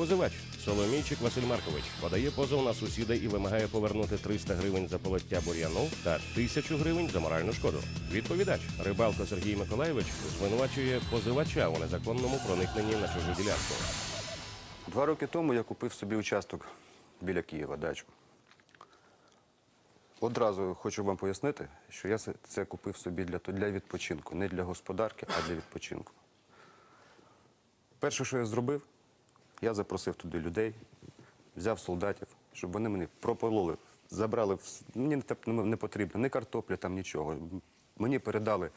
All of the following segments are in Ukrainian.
Позивач Соломійчик Василь Маркович подає позов на сусіда і вимагає повернути 300 гривень за полоття бур'яну та 1000 гривень за моральну шкоду. Відповідач Рибалко Сергій Миколаєвич звинувачує позивача у незаконному проникненні на чужу ділянку. Два роки тому я купив собі участок біля Києва, дачу. Одразу хочу вам пояснити, що я це купив собі для, для відпочинку, не для господарки, а для відпочинку. Перше, що я зробив, я запросив туди людей, взяв солдатів, щоб вони мені пропололи, забрали, мені не потрібно, ні картоплі, там нічого. Мені передали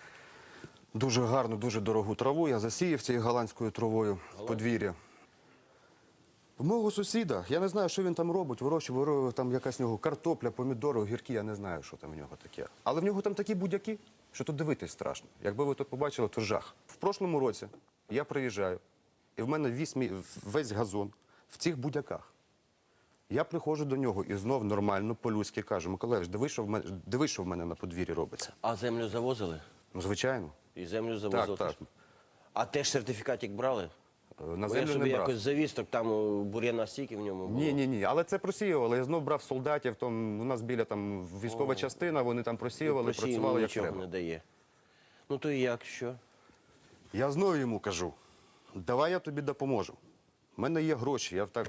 дуже гарну, дуже дорогу траву. Я засіяв цією голландською травою подвір'я. В мого сусіда, я не знаю, що він там робить, вирощує, там якась в нього картопля, помідори, огірки, я не знаю, що там в нього таке. Але в нього там такі будяки, що тут дивитись страшно. Якби ви тут побачили, то жах. В прошлому році я приїжджаю, і в мене весь, весь газон в цих будяках. Я приходжу до нього і знов нормально, по-людськи кажу, Миколаївич, диви, що в мене, диви, що в мене на подвір'ї робиться. А землю завозили? Ну, звичайно. І землю завозили? Так, так. А теж сертифікатик брали? Е, На Бо я собі не брав. якось завіз, так там е, бур'яна стільки в ньому було. Ні, ні, ні. Але це просіювали. Я знов брав солдатів. Там у нас біля там військова частина, вони там просіювали, працювали як нічого треба. не дає. Ну то і як, що? Я знову йому кажу: давай я тобі допоможу. У мене є гроші, я так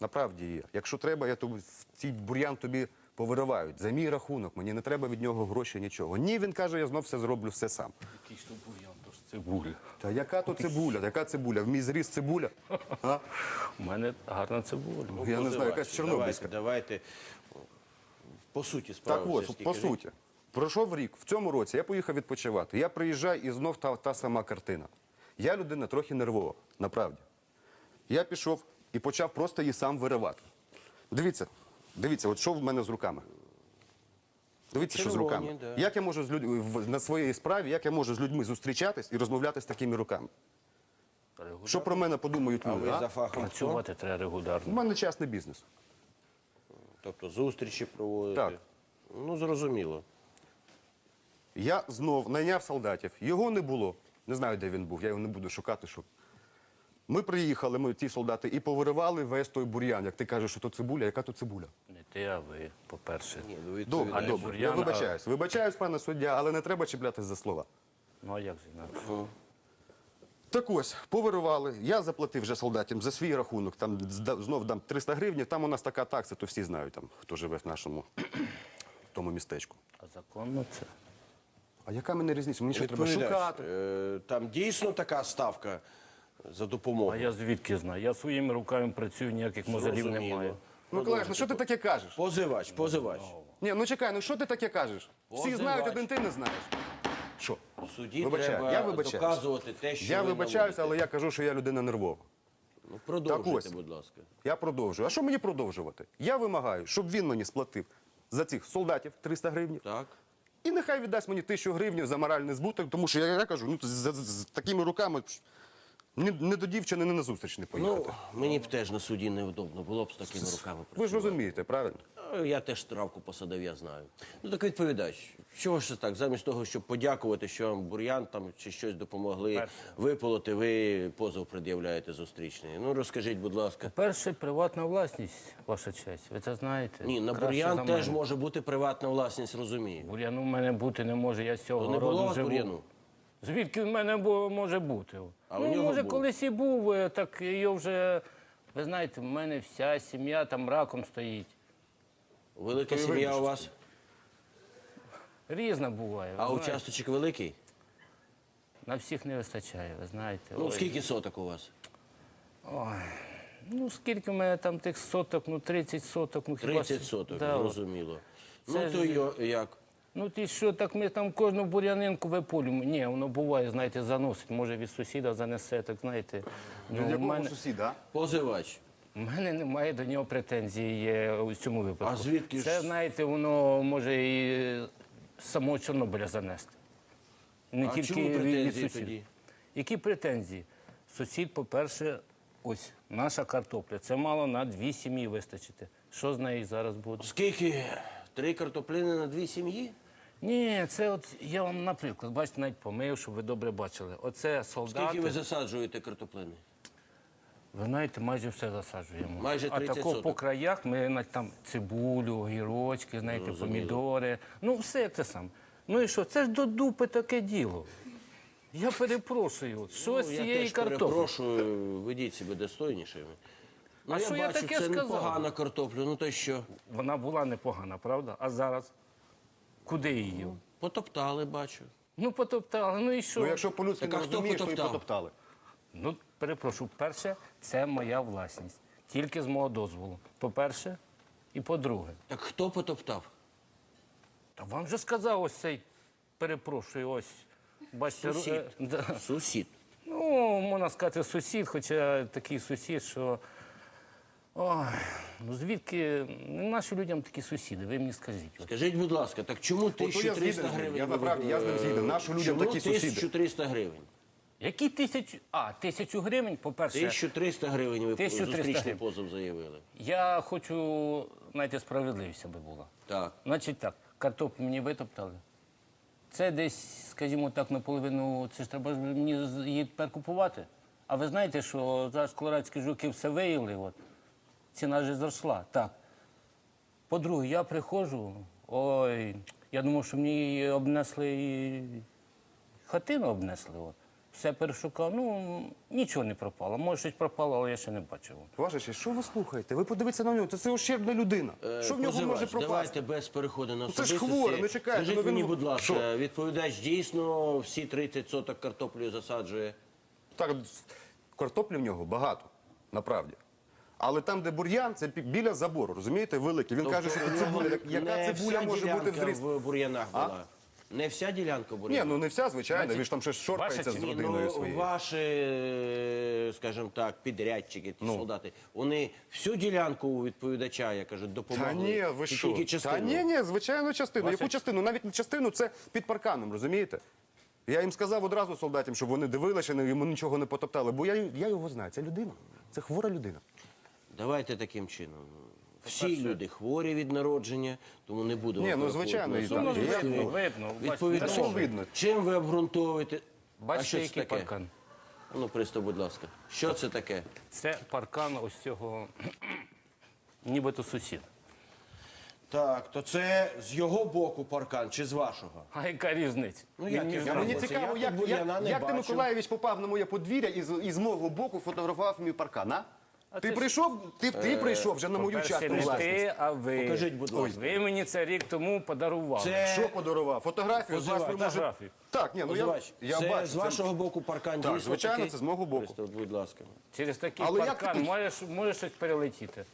направді є. Якщо треба, я тобі цей бур'ян тобі повиривають. За мій рахунок, мені не треба від нього гроші, нічого. Ні, він каже, я знов все зроблю все сам. Якийсь то бур'ян, то ж цибуля. Та яка то цибуля? Яка цибуля? В мій зріс цибуля? А? У мене гарна цибуля. Я не знаю, якась чорнобильська. Давайте, давайте по суті справи. Так все от, таки по кажіть. суті, пройшов рік. В цьому році я поїхав відпочивати. Я приїжджаю і знов та, та сама картина. Я людина трохи нервова, направді. Я пішов і почав просто її сам виривати. Дивіться, дивіться, от що в мене з руками. Дивіться, що з руками. да. Як я можу з людьми в- на своїй справі, як я можу з людьми зустрічатись і розмовляти з такими руками? Що про мене подумають А люди? ви а? за фахом хто? Працювати треба У регулярно. мене частний бізнес. Тобто зустрічі проводити? Так. Ну, зрозуміло. Я знов найняв солдатів. Його не було. Не знаю, де він був. Я його не буду шукати. Щоб... Ми приїхали, ми ті солдати, і повиривали весь той бур'ян. Як ти кажеш, що то цибуля, яка то цибуля? Не ти, а ви, по-перше. Ви Добре, відповідаєте. добре. бур'ян, Я а- вибачаюсь. Вибачаюсь, пане суддя, але не треба чіплятись за слова. Ну а як же інакше? Так ось, повирували. Я заплатив вже солдатам за свій рахунок. Там зда- знов дам 300 гривень. Там у нас така такса, то всі знають, там, хто живе в нашому тому містечку. А законно це? А яка мене різниця? Мені що треба Відповідач, шукати? е, Там дійсно така ставка за допомогу. А я звідки знаю? Я своїми руками працюю, ніяких мозолів Зрозуміло. немає. Миколаївич, ну що ти таке кажеш? Позивач, позивач. Ні, ну чекай, ну що ти таке кажеш? Всі Позивач. знають, один ти не знаєш. Що? У суді Вибачаю, треба я вибачаюсь. доказувати те, що Я ви вибачаюся, наводите. але я кажу, що я людина нервова. Ну, продовжуйте, Так ось. будь ласка. Я продовжую. А що мені продовжувати? Я вимагаю, щоб він мені сплатив за цих солдатів 300 гривень. Так. І нехай віддасть мені тисячу гривень за моральний збуток, тому що я, я кажу, ну з, з, з такими руками ні, ні до дівчини, ні на зустріч не поїхати. Ну, мені б теж на суді невдобно було б з такими руками Ви ж працювати. розумієте, правильно? Ну, Я теж травку посадив, я знаю. Ну так відповідач, чого ж це так? Замість того, щоб подякувати, що вам бур'ян там чи щось допомогли виполоти, ви позов пред'являєте зустрічний. Ну розкажіть, будь ласка. Перше, приватна власність, ваша честь. Ви це знаєте? Ні, на Краще бур'ян за теж мене. може бути приватна власність, розумію. Бур'яну в мене бути не може, я з цього Не було у вас живу. бур'яну? Звідки в мене бу- може бути? А у ну, нього може, був. колись і був, е, так його вже, ви знаєте, в мене вся сім'я там раком стоїть. Велика сім'я у вас, Різна буває. ви а знаєте. участочок великий? На всіх не вистачає, ви знаєте. Ну Ой. скільки соток у вас? Ну, скільки в мене там тих соток, ну 30 соток, ну хіба 30 ж- соток, Да, от. зрозуміло. Це Ну ж- то йо- як? Ну ти що, так ми там кожну бур'янинку виполюємо. Ні, воно буває, знаєте, заносить. Може від сусіда занесе, так знаєте. Ну, Від якого мене, сусіда? Позивач. в мене немає до нього претензій у цьому випадку. А звідки ж- Це, знаєте, воно може і самого Чорнобиля занести. Не А тільки чому від- від сусіда. тоді? Які претензії? Сусід, по-перше, ось наша картопля. Це мало на дві сім'ї вистачити. Що з нею зараз буде? Скільки? Три картоплини на дві сім'ї? Ні, це от я вам, наприклад, бачите, навіть помив, щоб ви добре бачили. Оце солдати. Скільки ви засаджуєте картоплини? Ви знаєте, майже все засаджуємо. Майже а тако соток. по краях ми на- там цибулю, огірочки, знаєте, помідори. Ну, все як це сам. Ну і що? Це ж до дупи таке діло. Я перепрошую, що з Ну, я цієї теж картоплі? перепрошую, ведіть себе достойнішими. Ну, А я що я бачу, таке це сказав? непогана картопля. Ну то що? Вона була непогана, правда? А зараз? Куди її? Потоптали, бачу. Ну, потоптали, ну і що? Ну, якщо по-людськи Так а не хто розумієш, то і потоптав? потоптали. Ну, перепрошую, перше, це моя власність. Тільки з мого дозволу. По-перше, і по-друге. Так хто потоптав? Та вам же сказав ось цей, перепрошую, ось. Бачите, ру- Сусід. е, да. Сусід. Ну, можна сказати, сусід, хоча такий сусід, що. Ой, ну звідки ну, наші людям такі сусіди, ви мені скажіть. От. Скажіть, будь ласка, так чому я 1300 згіден з ним. гривень? Я ви- направді, я з ним згіден. Нашим людям чому такі сусіди. 1300 гривень? Які тисячу. А, тисячу гривень, по-перше, 1300 гривень ви 1300 зустрічний гривень. позов заявили. я хочу, знаєте, справедливість, аби була. Так. Значить так, картоплю мені витоптали. Це десь, скажімо так, наполовину, це ж треба ж мені з- її тепер купувати. А ви знаєте, що зараз колорадські жуки все виїли, от, ціна вже зросла. Так. По-друге, я приходжу, ой, я думав, що мені обнесли і хатину обнесли. От. Все перешукав, ну нічого не пропало. Може, щось пропало, але я ще не бачив. Ваша честь, що ви слухаєте? Ви подивіться на нього, це, це ущербна людина. Е, Що в нього може пропасти? Давайте без переходу на Ну, це ж особистості. хворе, ну, чекайте, Скажіть ну, мені, будь ласка, що? відповідач дійсно всі 30 соток картоплею засаджує? Так, картоплі в нього багато, направді. Але там, де бур'ян, це біля забору, розумієте, великий. Він каже, що Тобто нього цибуля, яка не цибуля може бути в в бур'янах була? Не вся ділянка в Ні, ну не вся, звичайно, він ж там щось шоркається з родиною ну, своєю. ваші, е, скажімо так, підрядчики, ті солдати, вони всю ділянку у відповідача, я кажу, допомогли. Та ні, ви що? Тільки Та ні, ні, звичайно, частину. Яку частину? Навіть не частину, це під парканом, розумієте? Я їм сказав одразу солдатам, щоб вони дивилися, не- йому нічого не потоптали, бо я, я його знаю. Це людина. Це хвора людина. Давайте таким чином. Всі люди хворі від народження, тому не будемо. Ні, ну, звичайно, і. Ну, видно, видно. Відповідно, Та що видно? чим ви обґрунтовуєте? а Бачите, що це який таке? паркан? Ну, пристав, будь ласка. Що це таке? Це паркан ось цього, нібито сусід. Так, то це з його боку паркан чи з вашого? А яка різниця? Ну, як Мені я А мені Це цікаво, я тут як, бур'яна як, не як ти, бачу. Миколаєвич, попав на моє подвір'я і з, і з мого боку фотографував мій паркан, а? Ти це прийшов, ти, ти прийшов вже на мою По-перше, частну не власність. ти, а ви. Покажіть, будь ласка. Ви мені це рік тому подарували. Це Що подарував? Фотографію з Позивач. Фотографію. Так, ні, ну я, Позивач, я це бачу. з це- вашого боку паркан Так, дійсно звичайно, такий? це з мого боку. Будь ласка. Через такий Але як паркан ти- може, може щось перелетіти.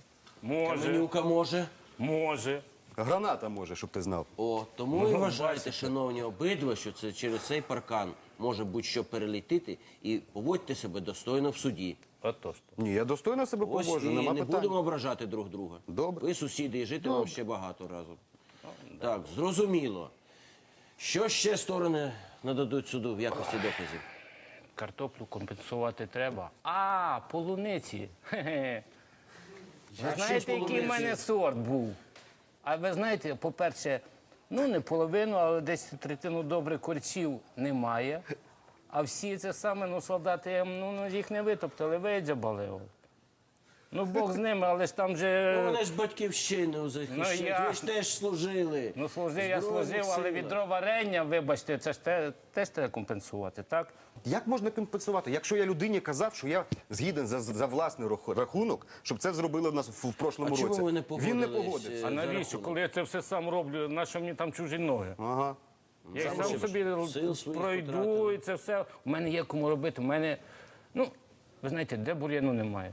Може, Каменюка може. може. Граната може, щоб ти знав. О, тому і вважайте, шановні обидва, що це через цей паркан може будь-що перелетіти і поводьте себе достойно в суді. Отож. то. Ні, я достойно себе Ось поводжу, і нема не питань. будемо ображати друг друга. Добре. Ви сусіди, і жити вам ще багато разом. Так, зрозуміло. Що ще сторони нададуть суду в якості доказів? Картоплю компенсувати треба. А, полуниці. Хе-хе. Ви що з знаєте, який в полуниці? мене сорт був? А ви знаєте, по-перше, ну не половину, але десь третину добре корчів немає. А всі це саме, ну, солдати, ну, ну їх не витоптали, видзябали. Ну, Бог з ними, але ж там же. Ну, вони ж батьківщину захищають, я- ви ж теж служили. Ну, служив, я служив, але відро варення, вибачте, це ж те, теж треба компенсувати, так? Як можна компенсувати? Якщо я людині казав, що я згіден за, за власний рахунок, щоб це зробили в нас в, в прошлому А чому році. ви не Він не погодився. е, А навіщо, коли я це все сам роблю, на що мені там чужі ноги? Ага. Я їх Сам собі собі сил своїх пройду і це все. У мене є кому робити. У мене, ну, ви знаєте, де бур'яну немає.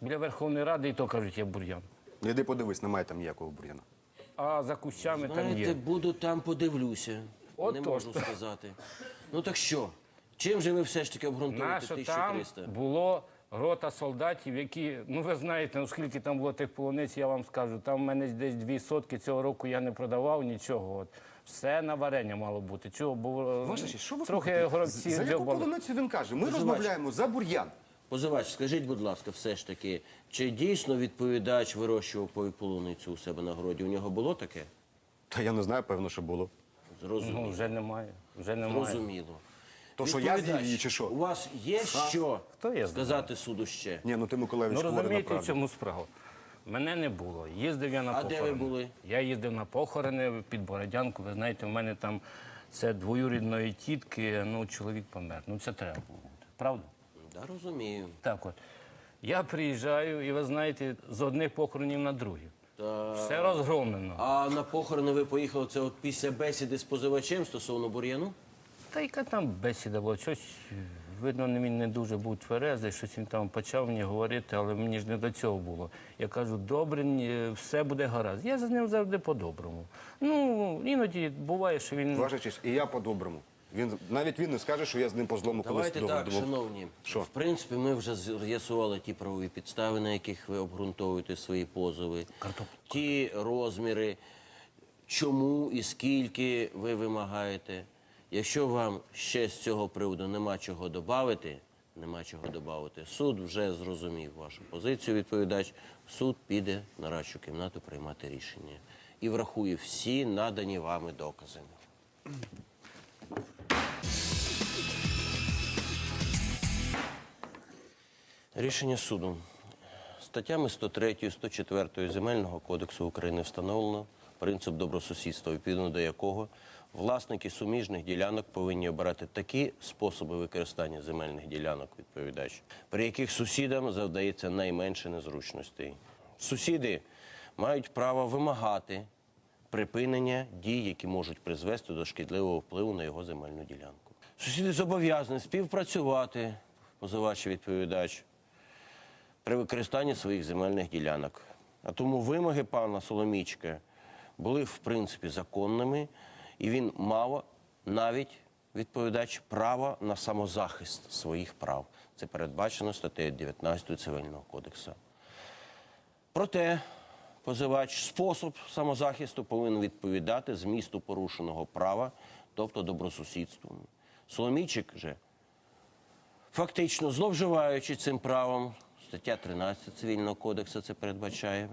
Біля Верховної Ради і то кажуть, є бур'ян. Іди подивись, немає там ніякого бур'яна. А за кущами там Знаєте, є. буду там, подивлюся. От не то можу сказати. Ну так що? Чим же ви все ж таки обґрунтуєте Нащо там 1300? було рота солдатів, які, ну ви знаєте, ну скільки там було тих полуниць, я вам скажу. Там в мене десь дві сотки цього року я не продавав нічого. От. Все на варення мало бути. Чого? Бо е, Ваша честь, що ви трохи слухаєте? горобці За яку дзьобали. полуницю він каже? Ми розмовляємо за бур'ян. Позивач, скажіть, будь ласка, все ж таки, чи дійсно відповідач вирощував пою- полуницю у себе на городі? У нього було таке? Та я не знаю, певно, що було. Зрозуміло. Ну, вже немає. Вже немає. Зрозуміло. То що я Відповідач, з'їв її чи У вас є що Хто я сказати суду ще? Ні, ну ти Миколаївич Ну розумієте, в направду. чому справа? Мене не було. Їздив я на А де похорони. ви були? Я їздив на похорони під Бородянку. Ви знаєте, в мене там це двоюрідної тітки, ну чоловік помер. Ну це треба було. Правда? Да, розумію. Так от. Я приїжджаю, і ви знаєте, з одних похоронів на другі. Та... Все розгромлено. А на похорони ви поїхали це от після бесіди з позивачем стосовно бур'яну? Та яка там бесіда була? Щось, видно, він не дуже був тверезий, щось він там почав мені говорити, але мені ж не до цього було. Я кажу, добре, все буде гаразд. Я з ним завжди по-доброму. Ну, іноді буває, що він. Ваша честь, і я по-доброму. Він, навіть він не скаже, що я з ним по злому колись Давайте так, думав. шановні. Що? В принципі, ми вже з'ясували ті правові підстави, на яких ви обґрунтовуєте свої позови, Картоп. ті розміри, чому і скільки ви вимагаєте. Якщо вам ще з цього приводу нема чого додати, нема чого додати, суд вже зрозумів вашу позицію, відповідач. Суд піде на радчу кімнату приймати рішення і врахує всі надані вами докази. Рішення суду. Статтями 103 і 104 Земельного кодексу України встановлено принцип добросусідства, відповідно до якого власники суміжних ділянок повинні обирати такі способи використання земельних ділянок, відповідач, при яких сусідам завдається найменше незручностей. Сусіди мають право вимагати припинення дій, які можуть призвести до шкідливого впливу на його земельну ділянку. Сусіди зобов'язані співпрацювати, позивач відповідач, при використанні своїх земельних ділянок. А тому вимоги пана Соломічка були в принципі законними, і він мав навіть відповідач право на самозахист своїх прав. Це передбачено статтею 19 Цивільного кодексу. Проте позивач спосіб самозахисту повинен відповідати змісту порушеного права, тобто добросусідством. Соломійчик же фактично зловживаючи цим правом, стаття 13 Цивільного кодексу це передбачає,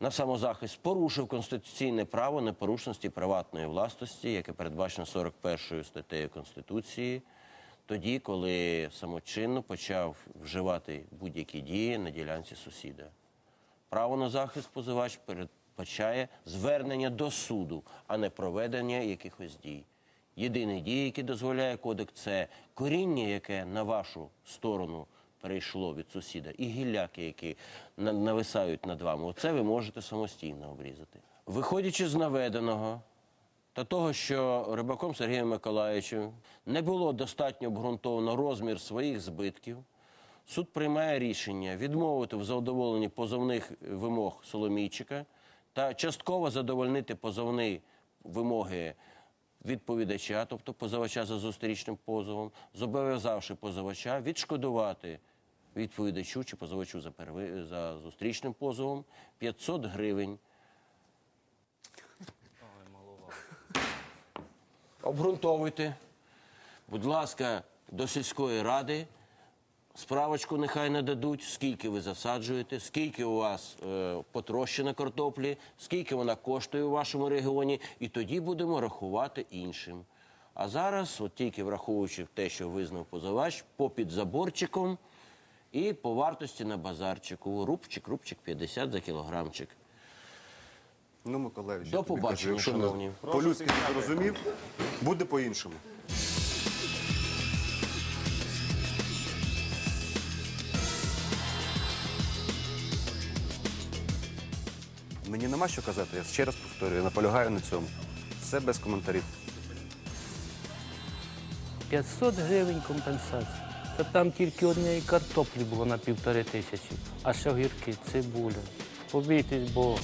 на самозахист порушив конституційне право непорушності приватної власності, яке передбачено 41 статтею Конституції, тоді, коли самочинно почав вживати будь-які дії на ділянці сусіда. Право на захист позивач передбачає звернення до суду, а не проведення якихось дій. Єдині дії, які дозволяє кодекс, це коріння, яке на вашу сторону перейшло від сусіда, і гілляки, які нависають над вами. Оце ви можете самостійно обрізати. Виходячи з наведеного, та того, що рибаком Сергієм Миколаївичем не було достатньо обґрунтовано розмір своїх збитків, суд приймає рішення відмовити в задоволенні позовних вимог Соломійчика та частково задовольнити позовні вимоги відповідача, тобто позивача за зустрічним позовом, зобов'язавши позивача відшкодувати відповідачу чи позивачу за, перви... за зустрічним позовом 500 гривень Обґрунтовуйте. Будь ласка, до сільської ради справочку нехай нададуть, скільки ви засаджуєте, скільки у вас е, потрощено картоплі, скільки вона коштує у вашому регіоні, і тоді будемо рахувати іншим. А зараз, от тільки враховуючи те, що визнав позивач, по підзаборчиком і по вартості на базарчику. Рубчик, рубчик 50 за кілограмчик. Ну, Миколаївич, До тобі побачення, кажу, якщо шановні. По-людськи зрозумів, буде по-іншому. Мені нема що казати, я ще раз повторюю, я наполягаю на цьому. Все без коментарів. 500 гривень компенсації. Та там тільки однієї картоплі було на півтори тисячі, а ще огірки, цибуля. Побійтесь Бога.